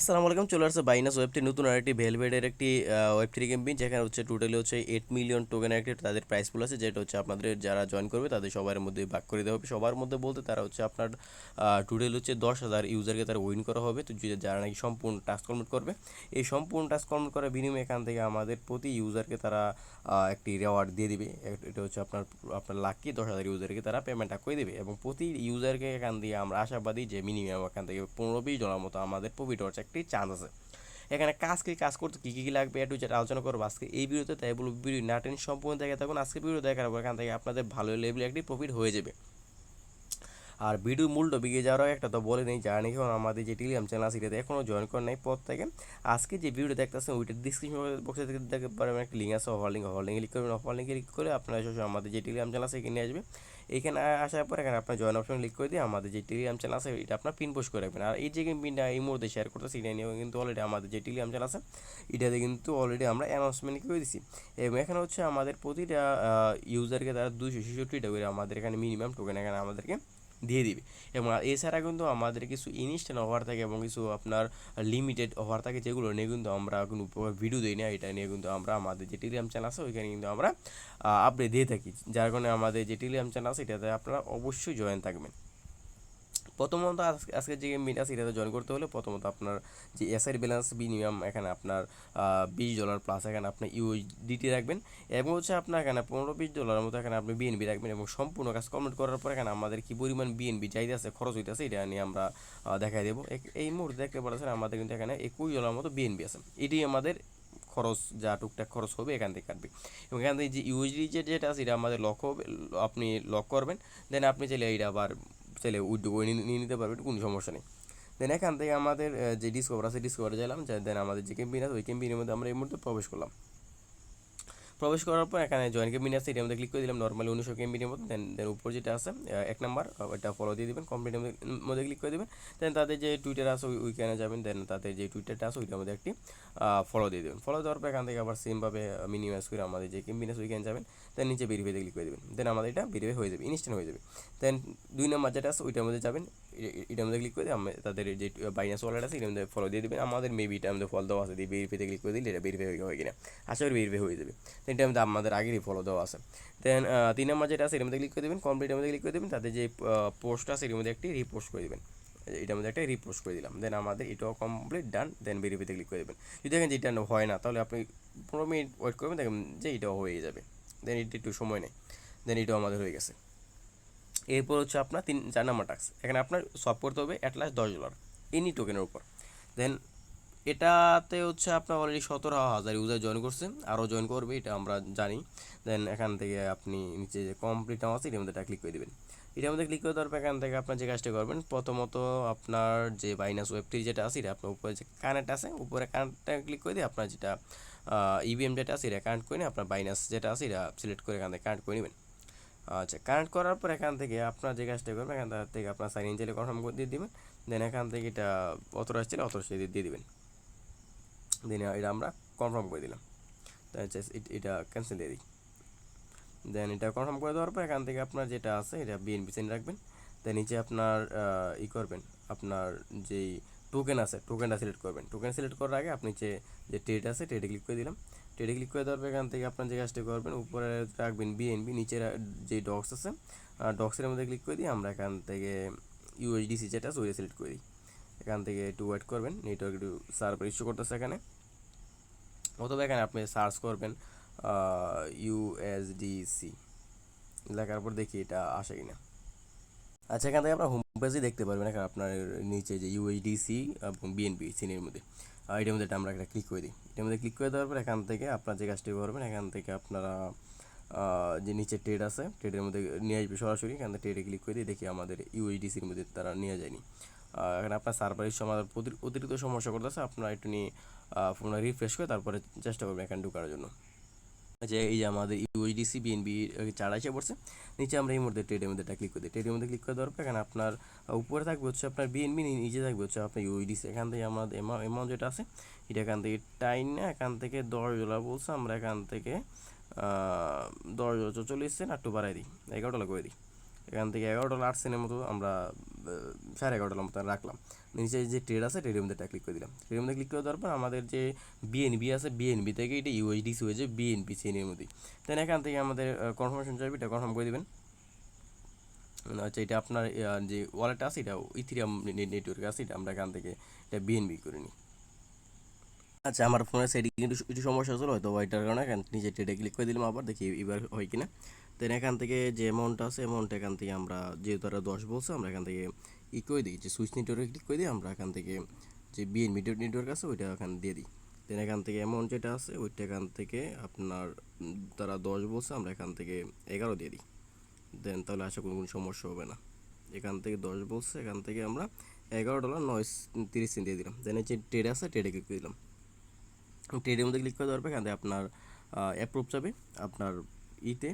আসসালামু আলাইকুম, চলে আসছে বাইনাস ওয়েব থ্রি, নতুন আরেকটি ভেলভেডের একটি ওয়েব থ্রি গেম যেখানে হচ্ছে টোটালি হচ্ছে এইট মিলিয়ন টোকেনের একটি তাদের প্রাইস পুল আছে, যেটা হচ্ছে আপনাদের যারা জয়েন করবে, তাদের সবার মধ্যে ভাগ করে দেওয়া হবে। সবার মধ্যে বলতে তারা হচ্ছে আপনার টোটাল হচ্ছে দশ হাজার ইউজারকে তারা উইন করা হবে। তো যারা নাকি সম্পূর্ণ টাস্ক কমপ্লিট করবে, এই সম্পূর্ণ টাস্ক কমপ্লিট করার বিনিময়ে এখান থেকে আমাদের প্রতি ইউজারকে তারা একটি রেওয়ার্ড দিয়ে দিবে। এটা হচ্ছে আপনার আপনার লাকি দশ হাজার ইউজারকে তারা পেমেন্টটা করে দেবে। এবং প্রতি ইউজারকে এখান দিয়ে আমরা আশাবাদী যে মিনিমাম এখান থেকে পনেরো, বিশ ডলার মতো আমাদের প্রফিট হওয়ার একটি চান্স আছে। এখানে কাজ কি, কাজ করতে কী কী লাগবে একটু যেটা আলোচনা করব আজকে এই ভিডিওতে, তাই বলব ভিডিও নাটেন সম্পূর্ণ দেখে থাকুন। আজকে ভিডিও দেখার পর এখান থেকে আপনাদের ভালো লেভেলে একটি প্রফিট হয়ে যাবে। আর ভিডিও মূল টপিকে যাওয়ার আগে একটা তো বলে নেই যারা এখন আমাদের যে টেলিগ্রাম চ্যানেল আছে, এটাতে এখনও জয়েন করেন নাই পর থেকে আজকে যে ভিডিও দেখতেছেন, ওইটার ডিসক্রিপশন বক্সে থেকে দেখতে পারবেন, একটা লিঙ্ক আছে অফার লিঙ্ক অফার লিঙ্কে ক্লিক করবেন। অফার লিঙ্কে ক্লিক করে আপনারা আমাদের যে টেলিগ্রাম চ্যানেল আছে, এখানে আসবে এখানে আসার পর এখানে আপনার জয়েন অপশন ক্লিক করে দিয়ে আমাদের যে টেলিগ্রাম চ্যানেল আছে, এটা আপনার পিন পোস্ট করে রাখবেন। আর এই যে পিনটা এই মুহূর্তে শেয়ার করতেছি, এটা নিয়ে কিন্তু অলরেডি আমাদের যে টেলিগ্রাম চ্যানেল আছে, এটাতে কিন্তু অলরেডি আমরা অ্যানাউন্সমেন্ট করে দিছি। এবং এখানে হচ্ছে আমাদের প্রতিটা ইউজারকে তারা দুশো ছেষট্টিটা করে আমাদের এখানে মিনিমাম টোকেন এখানে আমাদেরকে দিয়ে দিবে। এবং এছাড়া কিন্তু আমাদের কিছু ইনস্ট্যান্ট অফার থাকে এবং কিছু আপনার লিমিটেড অফার থাকে যেগুলো নিয়ে কিন্তু আমরা কোনো ভিডিও দিই না, এটা নিয়ে কিন্তু আমরা আমাদের যে টেলিগ্রাম চ্যানেল আছে, ওইখানে কিন্তু আমরা আপডেট দিয়ে থাকি। যার কারণে আমাদের যে টেলিগ্রাম চ্যানেল আছে, এটাতে আপনারা অবশ্যই জয়েন থাকবেন। প্রথমত আজকে যে মিট আছে এটাতে জয়েন করতে হলে প্রথমত আপনার যে এসআই ব্যালেন্স মিনিমাম এখানে আপনার বিশ ডলার প্লাস এখানে আপনি ইউএসডিটি রাখবেন এবং হচ্ছে আপনার এখানে পনেরো বিশ ডলারের মতো এখানে আপনি বিএনবি রাখবেন এবং সম্পূর্ণ কাজ কমপ্লিট করার পর এখানে আমাদের কি পরিমাণ বিএনবি চাইতে আছে, খরচ হইতেছে এটা নিয়ে আমরা দেখাই দেবো। এই মুহূর্তে দেখতে পাচ্ছেন আমাদের কিন্তু এখানে একুশ ডলার মতো বিএনবি আছে। এটি আমাদের খরচ, যা টুকটাক খরচ হবে এখান থেকে কাটবে। এবং এখান থেকে যে ইউএসডি যে যেটা আছে এটা আমাদের লক হবে, আপনি লক করবেন দেন আপনি চাইলে এইটা আবার চাইলে উইথড্রো করে নিয়ে নিতে পারবেন কোনো সমস্যা নেই। দেন এখান থেকে আমাদের যে ডিসকভার আছে ডিসকভারে গেলাম দেন আমাদের যে ক্যাম্পিন আছে, ওই ক্যাম্পিনের মধ্যে আমরা এই মুহূর্তে প্রবেশ করলাম। প্রবেশ করার পর এখানে জয়েন কেবিন আছে এটার মধ্যে ক্লিক করে দিলাম নর্মালি উনিশশো কেবিনের মতো দেন দেন উপর যেটা আছে এক নাম্বার ওটা ফলো দিয়ে দিবেন কমপ্লিটের মধ্যে ক্লিক করে দেবেন দেন তাদের যে টুইটার আছে ওই, ওইখানে যাবেন দেন তাদের যে টুইটারটা আছে ওইটার মধ্যে একটি ফলো দিয়ে দেবেন। ফলো দেওয়ার পর এখান থেকে আবার সেমভাবে মিনিমাইজ করে আমাদের যে কেবিন আছে যাবেন দেন নিচে ভেরিফাইতে ক্লিক করে দেবেন দেন আমাদের এটা ভেরিফাই হয়ে যাবে ইনস্ট্যান্ট হয়ে যাবে। দেন দুই নাম্বার যেটা আছে ওইটার মধ্যে যাবেন এটার মধ্যে ক্লিক করে আমরা তাদের যে বাইনাস ওয়ালেট আছে, এটার মধ্যে ফলো দিয়ে দেবেন। আমাদের মেবি এটার মধ্যে ফলো দেওয়া আছে, দিয়ে ভেরিফাইতে ক্লিক করে দিলে এটা ভেরিফাই হয়ে কিনা। আশা করি ভেরিফাই হয়ে যাবে। এটার মধ্যে আমাদের আগেরই ফলো দেওয়া আছে। দেন তিন নম্বর যেটা আছে, এর মধ্যে ক্লিক করে দেবেন কমপ্লিটের মধ্যে ক্লিক করে দেবেন তাদের যে পোস্ট আছে, এর মধ্যে একটি রিপোস্ট করে দেবেন। এটার মধ্যে একটা রিপোস্ট করে দিলাম। দেন আমাদের এটাও কমপ্লিট ডান দেন ভেরিফাইতে ক্লিক করে দেবেন। যদি দেখেন যে এটা হয় না, তাহলে আপনি পনেরো মিনিট ওয়েট করবেন দেখবেন যে এটাও হয়ে যাবে। দেন এটা একটু সময় নেই দেন এটাও আমাদের হয়ে গেছে। এরপর হচ্ছে আপনার তিন, চার নাম্বার টাক্স এখানে আপনার সব করতে হবে অ্যাট লাস্ট দশ ডলার এনি টোকেনের উপর। দেন এটাতে হচ্ছে আপনার অলরেডি সতেরো হাজার ইউজার জয়েন করছে আরও জয়েন করবে, এটা আমরা জানি। দেন এখান থেকে আপনি নিচে যে কমপ্লিট নাম আছে, এটার মধ্যে ক্লিক করে দেবেন। এটার মধ্যে ক্লিক করে দেওয়ার পর এখান থেকে আপনার যে কাজটা করবেন, প্রথমত আপনার যে বাইনাস ওয়েব যেটা আছে, এটা আপনার উপরে যে কানেক্ট আছে, উপরে কানেক্টটা ক্লিক করে দিয়ে আপনার যেটা ইভিএম যেটা আছে, এটা কানেক্ট করে নিয়ে আপনার বাইনাস যেটা আছে, এটা সিলেক্ট করে এখান থেকে কানেক্ট করে নেবেন। আচ্ছা কানেক্ট করার পর এখান থেকে আপনার যে কাজটা করবেন, এখান থেকে আপনার সাইন ইন চাইলে কনফার্ম করে দিয়ে দিবেন। দেন এখান থেকে এটা অথরাইজ চাইলে অথরাইজ দিয়ে দিবেন। দেন এটা আমরা কনফার্ম করে দিলাম। এট- ক্যান্সেল দিয়ে দিই। দেন এটা কনফার্ম করে দেওয়ার পর এখান থেকে আপনার যেটা আছে, এটা বিএনপি সেন্ড রাখবেন। দেন নিচে আপনার ই করবেন, আপনার যেই টোকেন আছে টোকেনটা সিলেক্ট করবেন। টোকেন সিলেক্ট করার আগে আপনি যে যে ট্রেড আছে ট্রেডে ক্লিক করে দিলাম। ট্রেডে ক্লিক করে দেওয়ার পর এখান থেকে আপনার যে কাজটা করবেন, উপরে রাখবেন বিএনপি নিচে যে ডক্স আছে ডক্সের মধ্যে ক্লিক করে দিই আমরা এখান থেকে ইউএসডিসি যেটা আছে ওইটা সিলেক্ট করে দিই। এখান থেকে একটু ওয়েট করবেন নেটওয়ার্ক একটু সার্ভার ইস্যু করতেছে এখানে। অথবা এখানে আপনি সার্চ করবেন ইউএসডিসি লেখার পর দেখি এটা আসে কিনা। আচ্ছা এখান থেকে আপনার হোম পেজে দেখতে পারবেন, এখানে আপনার নিচে যে ইউএইচডিসি এবং বিএনপি সিনের মধ্যে। এটার মধ্যে আমরা একটা ক্লিক করে দিই। এটার মধ্যে ক্লিক করে দেওয়ার পর এখান থেকে আপনার যে কাজটি করবেন, এখান থেকে আপনারা যে নিচে ট্রেড আছে ট্রেডের মধ্যে নিয়ে আসবে সরাসরি। এখান থেকে ট্রেডে ক্লিক করে দিয়ে দেখি আমাদের ইউএইচডিসির মধ্যে তারা নিয়ে যায়নি। এখানে আপনার সার্ভারের সময় অতিরিক্ত সমস্যা করতেছে, আপনারা একটু নিয়ে ফোনটা রিফ্রেশ করে তারপরে চেষ্টা করবেন এখানে ঢুকার জন্য। যে এই যে আমাদের ইউএইচডিসি বিএনবি চার এসে পড়ছে, নিচে আমরা এই মুহূর্তে ট্রেডের মধ্যে ক্লিক করে দিই। ট্রেডের মধ্যে ক্লিক করে দেওয়ার পর এখানে আপনার উপরে থাকবে হচ্ছে আপনার বিএনবি নিচে থাকবে হচ্ছে আপনার ইউএইচডিসি এখান থেকে আমাদের অ্যামাউন্ট যেটা আছে, এটা এখান থেকে টাইন না, এখান থেকে দশ ডলার বলছে, আমরা এখান থেকে দশ ডলার চল্লিশ সেন্ট একটু বাড়াই দিই, এগারো ডলার করে দিই। এখান থেকে এগারো ডলার আট সেন্টের মতো আমরা সাড়ে এগারো ডলার মতো রাখলাম। নিচে যে ট্রেড আছে ট্রেডের মধ্যে ক্লিক করে দিলাম। ট্রেডের মধ্যে ক্লিক করে দেওয়ার পর আমাদের যে বিএনবি আছে বিএনবি থেকে এটা ইউএসডিসি হয়েছে বিএনপি চেনের মধ্যে। দেন এখান থেকে আমাদের কনফার্মেশন চাইবে এটা কনফার্ম করে দেবেন। আচ্ছা এটা আপনার যে ওয়ালেট আছে, এটা ইথিরিয়াম নেটওয়ার্ক আছে, এটা আমরা এখান থেকে এটা বিএনবি করে নিই। আচ্ছা আমার ফোনের সেটিং একটু সমস্যা ছিল হয়তো এটার কারণে নিজে ট্রেডে ক্লিক করে দিলাম আবার, দেখি এবার হয় কিনা। দেন এখান থেকে যে অ্যামাউন্ট আছে অ্যামাউন্ট এখান থেকে আমরা যেহেতু তারা দশ বলছে আমরা এখান থেকে ই করে দিই যে সুইচ নেটওয়ার্কে ক্লিক করে দিই আমরা এখান থেকে যে বিএনবি নেটওয়ার্ক আছে ওইটা এখানে দিয়ে দিই দেন এখান থেকে অ্যামাউন্ট যেটা আছে ওইটা এখান থেকে আপনার তারা দশ বলছে আমরা এখান থেকে এগারো দিয়ে দিই দেন তাহলে আশা করি কোনো সমস্যা হবে না এখান থেকে দশ বলছে এখান থেকে আমরা এগারো ডলার নয় তিরিশ সেন্ট দিয়ে দিলাম দেন যে ট্রেড আছে ট্রেডে ক্লিক করে দিলাম ট্রেডের মধ্যে ক্লিক করে দেওয়ার পর এখান থেকে আপনার অ্যাপ্রুভ যাবে আপনার ইতে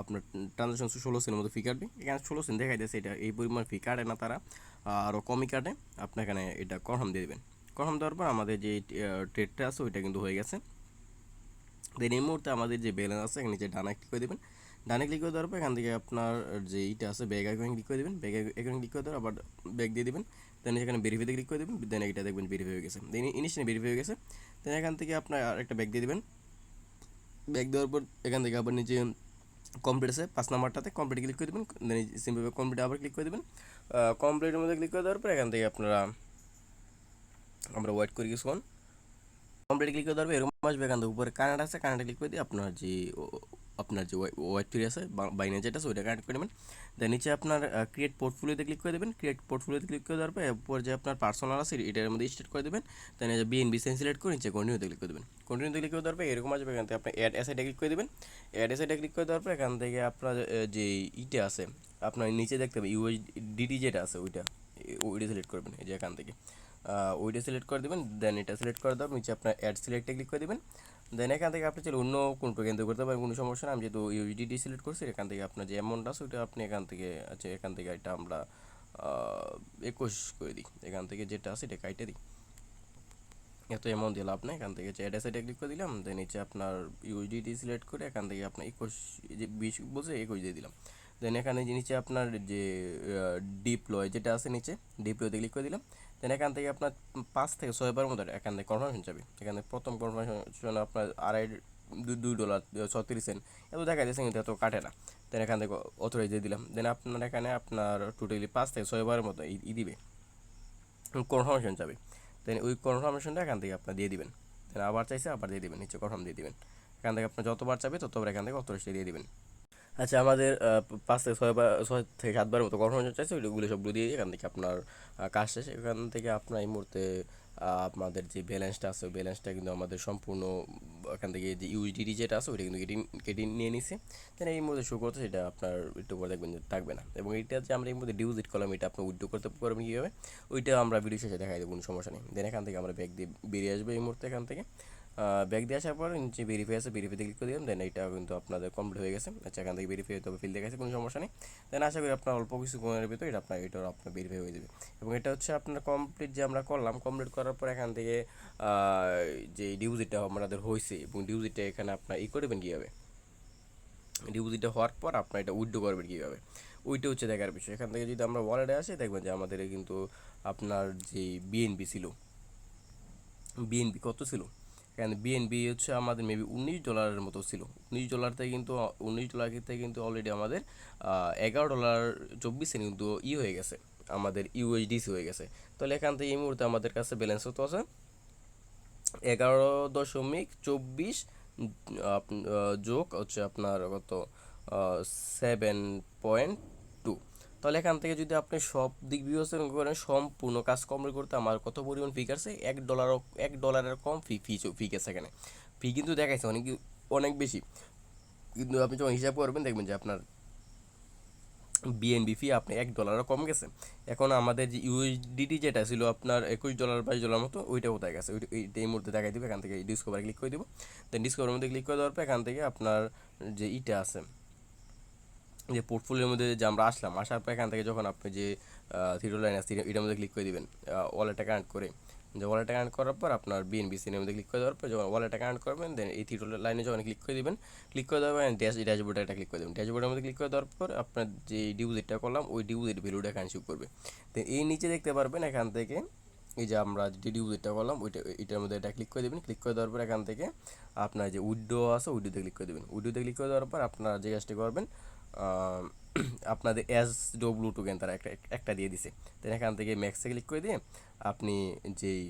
আপনার ট্রানজাকশন ষোলো সেন্টের মতো ফি কাটবে। এখানে ষোলো সেন্ট দেখাই দিয়েছে এটা, এই পরিমাণ ফি কাটে না তারা। আরও কমই কাটে, আপনি এখানে এটা কনফার্ম দিয়ে দেবেন। কনফার্ম দেওয়ার পর আমাদের যে ট্রেডটা আছে ওইটা কিন্তু হয়ে গেছে। দেন এই মুহূর্তে আমাদের যে ব্যালেন্স আছে, এখানে নিচে ডানা ক্লিক করে দেবেন। ডানে ক্লিক করে দেওয়ার পর এখান থেকে আপনার যে ইটা আছে ব্যাগ আইকনে ক্লিক করে দেবেন। ব্যাগ আইকনে ক্লিক করে দেওয়ার আবার ব্যাগ দিয়ে দেবেন। দেন এখানে ভেরিফাইতে ক্লিক করে দেবেন। দেন এটা দেখবেন ভেরিফাই হয়ে গেছে। দেন ইনিশিয়ালি ভেরিফাই হয়ে গেছে। দেন এখান থেকে আপনার আরেকটা ব্যাগ দিয়ে দেবেন। ব্যাগ দেওয়ার পর এখান থেকে আবার নিচে কমপ্লিট আছে, পাঁচ নাম্বারটাতে কমপ্লিট ক্লিক করে দেবেন দেন সিম্পলভাবে কমপ্লিট আবার ক্লিক করে দেবেন। কমপ্লিটের মধ্যে ক্লিক করে দেওয়ার পর এখান থেকে আপনারা, আমরা ওয়েট করি কিছুক্ষণ। কমপ্লিট ক্লিক করে দেওয়ার পর এরকম আসবে এখান থেকে উপরে কানাডা আছে, কানাডা ক্লিক করে দিয়ে আপনার যে আপনার যে ওয়াইট ফ্রি আছে বাইনে যেটা আছে ওইটা কানেক্ট করে দেবেন দেন নিচে আপনার ক্রিয়েট পোর্টফোলিওতে ক্লিক করে দেবেন। ক্রিয়েট পোর্টফোলিওতে ক্লিক করে দেওয়ার পর, এরপর যে আপনার পার্সোনাল আছে, এটার মধ্যে স্টার্ট করে দেবেন। দেন যে বিএনবি সেন সিলেক্ট করে নিচে কন্টিনিউতে ক্লিক করে দেবেন। কন্টিনিউতে ক্লিক করে দেওয়ার পর, এরকম আসবে এখান থেকে আপনি অ্যাড এসআইটা ক্লিক করে দেবেন। অ্যাড এসআইটা ক্লিক করে দেওয়ার পর, এখান থেকে আপনার যে ইটা আছে, আপনার নিচে দেখতে হবে ইউএসডিটি যেটা আছে, ওইটা ওইটা সিলেক্ট করবেন, এই যে এখান থেকে। ওইটা সিলেক্ট করে দেবেন দেন এটা সিলেক্ট করে দেওয়ার নিচে আপনার অ্যাড সিলেক্টে ক্লিক করে দেবেন। দেন এখান থেকে আপনি চাইলে অন্য কোনো কেন্দ্র করতে পারেন, কোনো সমস্যা না আমি যেহেতু ইউডিটি সিলেক্ট করছি, এখান থেকে আপনার যে অ্যামাউন্ট আছে, ওইটা আপনি এখান থেকে আচ্ছা এখান থেকে এটা আমরা একুশ করে দিই। এখান থেকে যেটা আছে, এটা কাইটে দিই। এত অ্যামাউন্ট দিলাম আপনি এখান থেকে যে অ্যাডে সাইডে ক্লিক করে দিলাম দেন নিচে আপনার ইউডিটি সিলেক্ট করে এখান থেকে আপনার একুশ যে বিশ বলছে, একুশ দিয়ে দিলাম। দেন এখানে যে নিচে আপনার যে ডিপ্লয় যেটা আছে নিচে ডিপ্লয়তে ক্লিক করে দিলাম। দেন এখান থেকে আপনার পাঁচ থেকে ছয়বার মতো এখান থেকে কনফার্মেশন যাবে। এখানে প্রথম কনফার্মেশন আপনার আড়াই দুই- ডলার ছত্রিশ সেন্ট এত দেখা যাচ্ছে কিন্তু এত কাটে না। দেন এখান থেকে অথরাইজ দিয়ে দিলাম। দেন আপনার এখানে আপনার টোটালি পাঁচ থেকে ছয়বারের মতো ই দিবে। কনফার্মেশন যাবে। দেন ওই কনফার্মেশনটা এখান থেকে আপনার দিয়ে দিবেন। দেন আবার চাইছে, আবার দিয়ে দিবেন। নিচে কনফার্ম দিয়ে দিবেন। এখান থেকে আপনার যতবার চাবে ততবার এখান থেকে অথরাইজটা দিয়ে দিবেন। আচ্ছা আমাদের পাঁচ থেকে ছয় ছয়বার ছয় থেকে সাতবার মতো কনফার্মেশন চাইছে ওইগুলো সবগুলো দিয়ে এখান থেকে আপনার কাজ শেষ। এখান থেকে আপনার এই মুহূর্তে আপনাদের যে ব্যালেন্সটা আছে, ওই ব্যালেন্সটা কিন্তু আমাদের সম্পূর্ণ, এখান থেকে যে ইউজিডি যেটা আছে, ওইটা কিন্তু কেটে কেটে নিয়ে নিছে। দেন এই মুহূর্তে শো করতে সেটা আপনার একটু পরে দেখবেন যে থাকবে না। এবং এটা যে আমরা এই মুহূর্তে ডিউজিট করলাম এটা আপনি উইড্রো করতে পারবেন কীভাবে? ওইটা আমরা ভিডিও শেষে দেখাই দেবো, কোনো সমস্যা নেই। দেন এখান থেকে আমরা ব্যাগ দিয়ে বেরিয়ে আসব এই মুহূর্তে এখান থেকে। ব্যাগ দিয়ে আসার পর নিচে ভেরিফাই আছে ভেরিফাইতে ক্লিক করে দিলাম দেন এটা কিন্তু আপনাদের কমপ্লিট হয়ে গেছে। আচ্ছা এখান থেকে ভেরিফাই হতে হবে ফিল দেখাচ্ছে কোনো সমস্যা নেই। দেন আশা করি আপনার অল্প কিছু কোণের ভিতরে এটা আপনার, এটাও আপনার ভেরিফাই হয়ে যাবে। এবং এটা হচ্ছে আপনার কমপ্লিট যে আমরা করলাম কমপ্লিট করার পর এখান থেকে যে ডিউজিটটা আমাদের হয়েছে এবং ডিউজিটটা এখানে আপনার ই করবেন কীভাবে? ডিপোজিটটা হওয়ার পর আপনার এটা উইথড্র করবেন কীভাবে? ওইটা হচ্ছে দেখার বিষয়। এখান থেকে যদি আমরা ওয়ালেটে আসি, দেখবেন যে আমাদের কিন্তু আপনার যে বিএনপি ছিল বিএনপি কত ছিল? এখানে বিএনবি হচ্ছে আমাদের মেবি উনিশ ডলারের মতো ছিল। উনিশ ডলার থেকে কিন্তু, উনিশ ডলার থেকে কিন্তু অলরেডি আমাদের এগারো ডলার চব্বিশ সেন্ট কিন্তু ই হয়ে গেছে। আমাদের ইউএইচডিসি হয়ে গেছে। তাহলে এখান থেকে এই মুহূর্তে আমাদের কাছে ব্যালেন্স কত আছে? এগারো দশমিক চব্বিশ যোগ হচ্ছে আপনার কত সেভেন পয়েন্ট তাহলে এখান থেকে যদি আপনি সব দিক বিবেচনা করেন, সম্পূর্ণ কাজ কমপ্লিট করতে আমার কত পরিমাণ ফি কাটছে? এক ডলারও এক ডলারের কম ফি ফি ফি গেছে এখানে। ফি কিন্তু দেখাইছে অনেক অনেক বেশি। কিন্তু আপনি যখন হিসাব করবেন, দেখবেন যে আপনার বিএনবি ফি আপনি এক ডলারও কম গেছে। এখন আমাদের যে ইউএসডিটি যেটা ছিল আপনার একুশ ডলার বাইশ ডলার মতো, ওইটা কোথায় গেছে? ওইটা, এই মুহূর্তে দেখাই দেবে, এখান থেকে ডিসকভার ক্লিক করে দেবো। দেন ডিসকভারের মধ্যে ক্লিক করে দেওয়ার পর এখান থেকে আপনার যে ইটা আছে যে পোর্টফোলিওর মধ্যে যে আমরা আসলাম, আসার পর এখান থেকে যখন আপনি যে থ্রি লাইন আছে, এটার মধ্যে ক্লিক করে দিবেন ওয়ালেটটা কানেক্ট করে। যে ওয়ালেটে কানেক্ট করার পর আপনার বিএনবি সিনের মধ্যে ক্লিক করে দেওয়ার পর যখন ওয়ালেটে কানেক্ট করবেন দেন এই থ্রি লাইনে যখন ক্লিক করে দেবেন ক্লিক করে দেওয়ার পর ড্যাশ ড্যাশবোর্ডে একটা ক্লিক করে দেবেন। ড্যাশবোর্ডের মধ্যে ক্লিক করে দেওয়ার পর আপনার যে ডিপোজিটটা করলাম, ওই ডিপোজিট ভ্যালুটা এখানে শো করবে। তো এই নিচে দেখতে পারবেন এখান থেকে, এই যে আমরা যে ডিপোজিটটা করলাম, ওইটা, এটার মধ্যে এটা ক্লিক করে দেবেন। ক্লিক করে দেওয়ার পর এখান থেকে আপনার যে উইডো আছে উইডোতে ক্লিক করে দেবেন। উইডোতে ক্লিক করে দেওয়ার পর আপনারা যে কাজটি করবেন আপনাদের এস ডব্লু টোকেন তারা একটা একটা দিয়ে দিছে। দেন এখান থেকে ম্যাক্সে ক্লিক করে দিয়ে আপনি যেই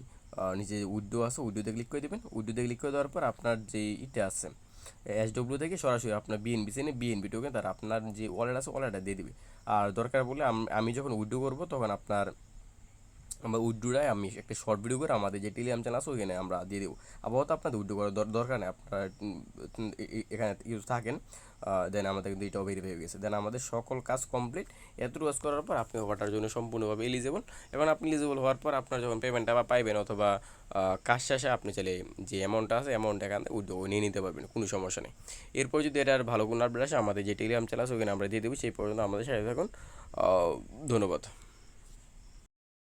নিজে উইডো আছে উইডোতে ক্লিক করে দেবেন। উইডোতে ক্লিক করে দেওয়ার পর আপনার যে ইটা আছে এস ডব্লিউ থেকে সরাসরি আপনার বিএনবি সেনে বিএনবি টোকেন তারা আপনার যে ওয়ালেট আছে ওয়ালেটটা দিয়ে দিবে। আর দরকার বলে আমি যখন উইডো করব তখন আপনার আমরা উইড্রোটায় আমি একটা শর্ট ভিডিও করে আমাদের যে টেলিগ্রাম চ্যানেল আছে, ওইখানে আমরা দিয়ে দেবো। আপাতত আপনাদের উইড্রো করার দরকার নেই। আপনারা এখানে ইউজ থাকেন দেন আমাদের কিন্তু এটাও ভেরিফাই হয়ে গেছে। দেন আমাদের সকল কাজ কমপ্লিট এতটুকু কাজ করার পর আপনি ওটার জন্য সম্পূর্ণভাবে এলিজেবল এবং আপনি এলিজেবল হওয়ার পর আপনার যখন পেমেন্টটা বা পাইবেন অথবা কাজ শেষে আপনি চাইলে যে অ্যামাউন্টটা আছে অ্যামাউন্ট এখান থেকে উইড্রো নিয়ে নিতে পারবেন, কোনো সমস্যা নেই। এরপর যদি এটার ভালো কোনো আপডেট আসে, আমাদের যে টেলিগ্রাম চ্যানেল আছে ওখানে আমরা দিয়ে দেবো। সেই পর্যন্ত আমাদের সাথে থাকুন। ধন্যবাদ।